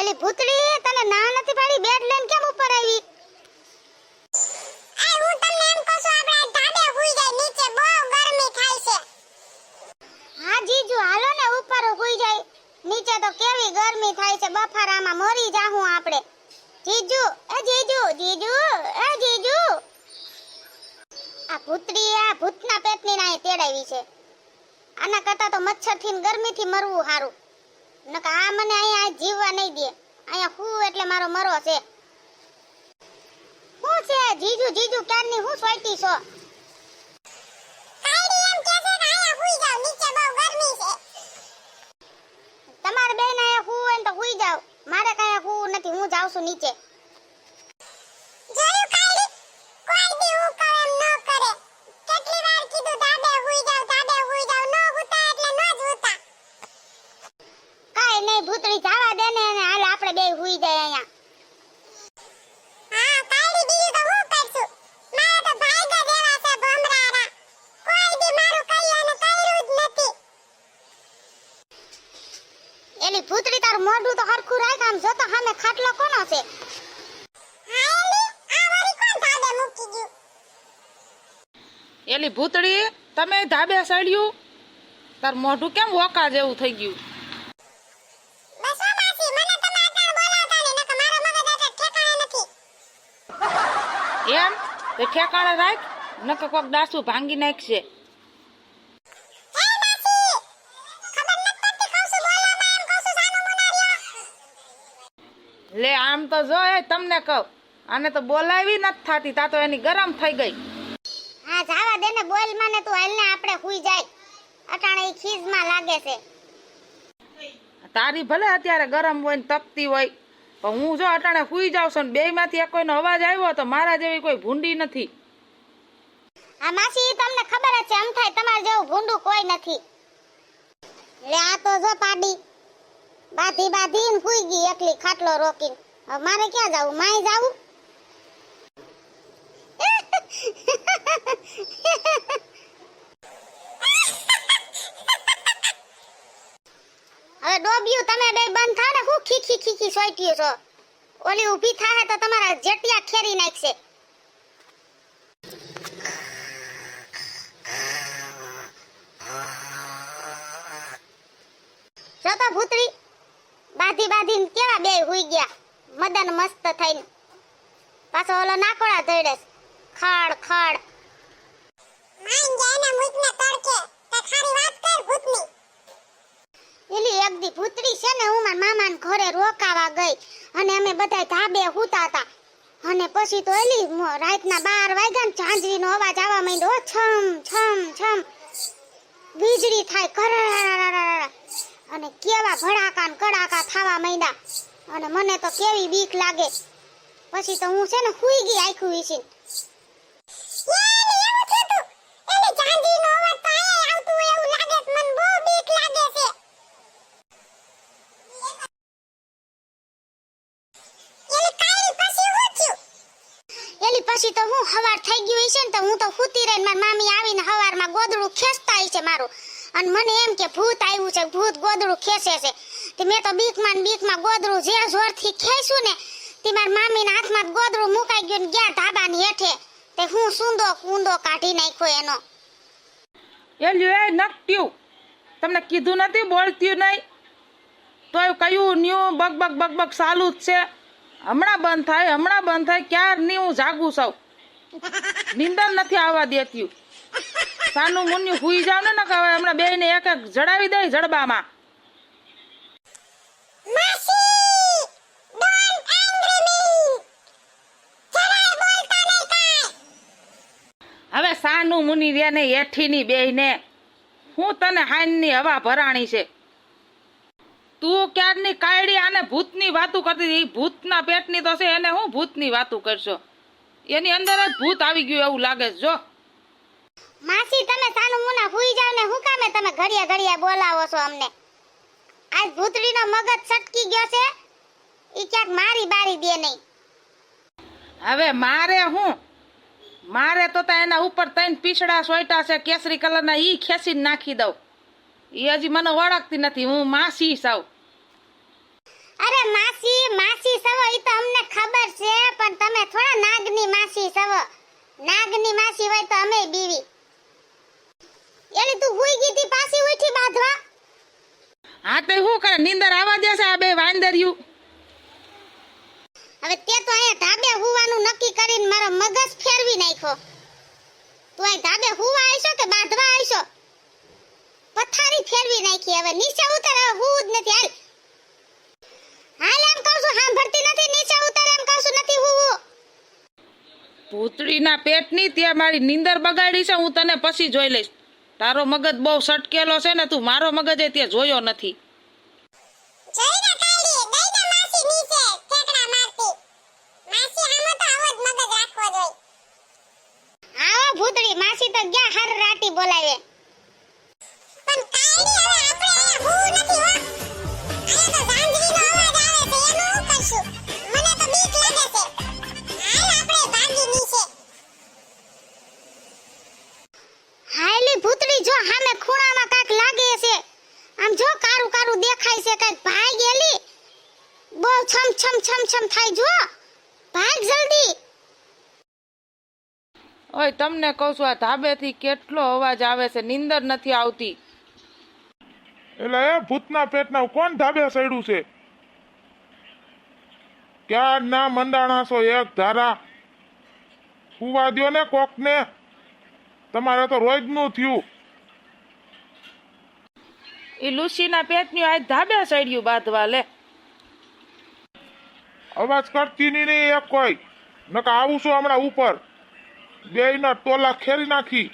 એલી ભૂતડી તને ના નથી પાડી? બેડ લઈને કેમ ઉપર આવી? આ હું તમને એમ કહું છું આપણે ઢાબે હુઈ જાય નીચે બહુ ગરમી થાય છે. હા જીજુ હાલો ને ઉપર હુઈ જાય. નીચે તો કેવી ગરમી થાય છે બફારામાં મરી જાહું આપણે. જીજુ એ જીજુ જીજુ એ જીજુ. આ ભૂતડી આ ભૂતના પેટની નાય તેડાવી છે. આના કરતા તો મચ્છરથી ને ગરમીથી મરવું સારું નકર આ મને અહીંયા જીવવા નહીં દે. અહીંયા હું એટલે મારો મરો છે. શું છે? જીજુ જીજુ ક્યારની હું સોઈટી છો? કે તમારે બેન અહીંયા હું હોય ને તો હુઈ જાવ. મારે કાંઈ હું નથી. હું જાઉં છું નીચે જોયું કાયડી કોઈ દી હું કહું એમ ન કરે કેટલી વાર કીધું ધાબે હુઈ જાવ ધાબે હુઈ જાવ ન હુતા એટલે ન જ હુતા કાંઈ નહીં ભૂતળી જાવા દે ને અને હાલ આપણે બે હુઈ જાય અહીંયા હા કાયડી બીજું તો હું કરશું મારા તો ભાઈ જ એવા છે ભમરારા કોઈ દી મારું કહ્યું અને કર્યું જ નથી એલી ભૂતળી તારું મોઢું તો હરખું રાખ આમ જોતો સામે ખાટલો કોનો છે? એલી ભૂતડી તમે ધાબે સડ્યું તાર મોઢું કેમ વોકા જેવું થઈ ગયું? બસો માસી મને તમે અટાણ બોલાવતા નહીં નકર મારો મગજ એટલે ઠેકાણે નથી. એમ? તો ઠેકાણે રાખ નકર કોક દાસુ ભાંગી નાખશે હે માસી ખબર નથી પડતી કહું છું બોલવામાં એમ કહું છું સાનું મુનારિયો લે આમ તો જો એ તમને કહું. આને તો બોલાવી નથી થાતી તા તો એની ગરમ થઈ ગઈ. હા જાવા દે ને બોલ માને તું હાલ ને આપણે હુઈ જાય. અટાણે ઈ ખીજમાં લાગે છે. તારી ભલે અત્યારે ગરમ હોય ને તપતી હોય પણ હું જો અટાણે સુઈ જાઉં છું ને બે માંથી એક કોઈનો અવાજ આવ્યો તો મારા જેવી કોઈ ભૂંડી નથી. આ માસી તમને ખબર જ છે એમ થાય તમારે જેવું ભૂંડું કોઈ નથી. લે આ તો જો પાડી. બાધી બાધીને ફૂઈ ગઈ એકલી ખાટલો રોકીને. હવે મારે ક્યાં જાવું? માય જાવું? હવે ડોબ્યું તમે બે બંધ થાવ ને હું ખીખી ખીખી સોઈટ્યું છો. ઓલી ઊભી થાય તો તમારા જેટિયા ખેરી નાખશે. જોતો ભૂતરી બાધી બાંધીને કેવા બે હુઈ ગયા? મદન મસ્ત થઈને. પાછો ઓલો નાકોડા ધોઈડે ખાડ ખડ. માઈન જાય ને મુજને તડકે. તે ખારી વાત કર ભૂતની. એલી એક દી ભૂતરી છે ને હું મારા મામાને ઘરે રોકાવા ગઈ. અને અમે બધા ધાબે હુતા હતા અને પછી તો એલી રાતના બાર વાગ્યા ને ઝાંઝરીનો અવાજ આવવા માંડ્યો. છમ છમ છમ. વીજળી થાય. કરરરરરરર. અને કેવા ભડાકા ને કડાકા થવા માંડ્યા. અને મને તો કેવી બીક લાગે. પછી તો હું છે ને સુઈ ગઈ આખું વીસીને પછી તો હું હવાર થઈ ગયું છે ને તો હું તો સૂતી રહીને મારી મામી આવીને હવારમાં ગોદડું ખેંચતા છે મારું. અને મને એમ કે ભૂત આવ્યું ભૂત ગોદડું ખેંચે છે. તે મેં તો બીકમાં બીકમાં ગોદડું જે જોરથી ખેંચ્યું ને, તે મારી મામીના હાથમાં ગોદડું મુકાઈ ગયું ને ગયા ધાબાની હેઠે. તે હું સૂંદો કૂંદો કાઢી નાખ્યો એનો. એલ્યું, એ નક્ટ્યું તમને કીધું નથી, બોલતું નહીં. તોય કયું new, bug bug bug bug ચાલુ જ છે. હમણાં બંધ થાય, હમણાં બંધ થાય, ક્યારની હું જાગું સૌ નિંદર નથી આવવા દેતી. સાનું મુન્યું હુઈ જાવ ને નકર હવે હમણાં બે ને એક એક જડાવી દઈ જડબામાં. હવે સાનું મુનિ રે ને એઠીની બે ને હું તને હાનની હવા ભરાણી છે. તું ક્યારની કાયડી આને ભૂતની વાતો કરતી હતી. ભૂતના પેટની તો છે, એને હું ભૂતની વાતો કરશો? એની અંદર જ ભૂત આવી ગયું એવું લાગે છે, જો. માસી તમે સાનુ મુના હુઈ જાવ ને હું કામે તમે ઘડિયા ઘડિયા બોલાવો છો અમને? આજ ભૂતડીનો મગજ સટકી ગયો છે ઈ ક્યાંક મારી બારી દે નહીં. હવે મારે હું? મારે તો તા એના ઉપર ત્રણ પીસડા સોયટા છે કેસરી કલરના ઈ ખેંચીને નાખી દઉં. ઈ હજી મને ઓળખતી નથી હું માસી સાવ. અરે માસી માસી સવો ઈ તો અમને ખબર છે પણ તમે થોડા નાગની માસી સવ. નાગની માસી હોય તો અમે બીવી. એલી તું હોઈ ગઈ તી પાછી ઉઠી બાંધવા. હા તે શું કરે? નીંદર આવા દે છે આ બે વાંદરિયું. હવે તે તો અહીંયા ધાબે હુવાનું નક્કી કરીને મારો મગજ ફેરવી નાખ્યો. તું અહીં ધાબે હુવા આવીશો કે બાંધવા આવીશો પથારી ફેરવી નાખી હવે. નીચે ઉતર હવે હુવું જ નથી. હાલ. હાલ એમ કહું છું સાંભળતી નથી. નીચે ઉતર એમ કહું છું નથી હુવું. ભૂતળીના પેટની ત્યાં મારી નીંદર બગાડી છે હું તને પછી જોઈ લઈશ. તારો મગજ બહુ સટકેલો છે ને તું મારો મગજ એ ત્યાં જોયો નથી. જોઈને કાઢી દઈ દે માસી નીચે ઠેકડા મારતી. માસી આમાં તો આવો જ મગજ આવો ભૂતળી માસી તો ગયા હર રાટી બોલાવે. છે કાંઈક ભાગ એલી. બહુ છમ છમ છમ છમ થાય જો ભાગ જલ્દી. ઓય તમને કહું છું આ ધાબેથી કેટલો અવાજ આવે છે? નીંદર નથી આવતી. એટલે એ ભૂતના પેટના કોણ ધાબે સડ્યું છે? ક્યાં ના મંડાણા છો એક ધારા? સુવા દ્યો ને કોકને? તમારે તો રોજનું થયું. એ લુસીના પેટની આજ ધાબે સડ્યું બાંધવા લે. અવાજ કરતી નહીં એક કોઈ. નકા આવું છું હમણાં ઉપર. બેયના ટોલા ખેરી નાખી.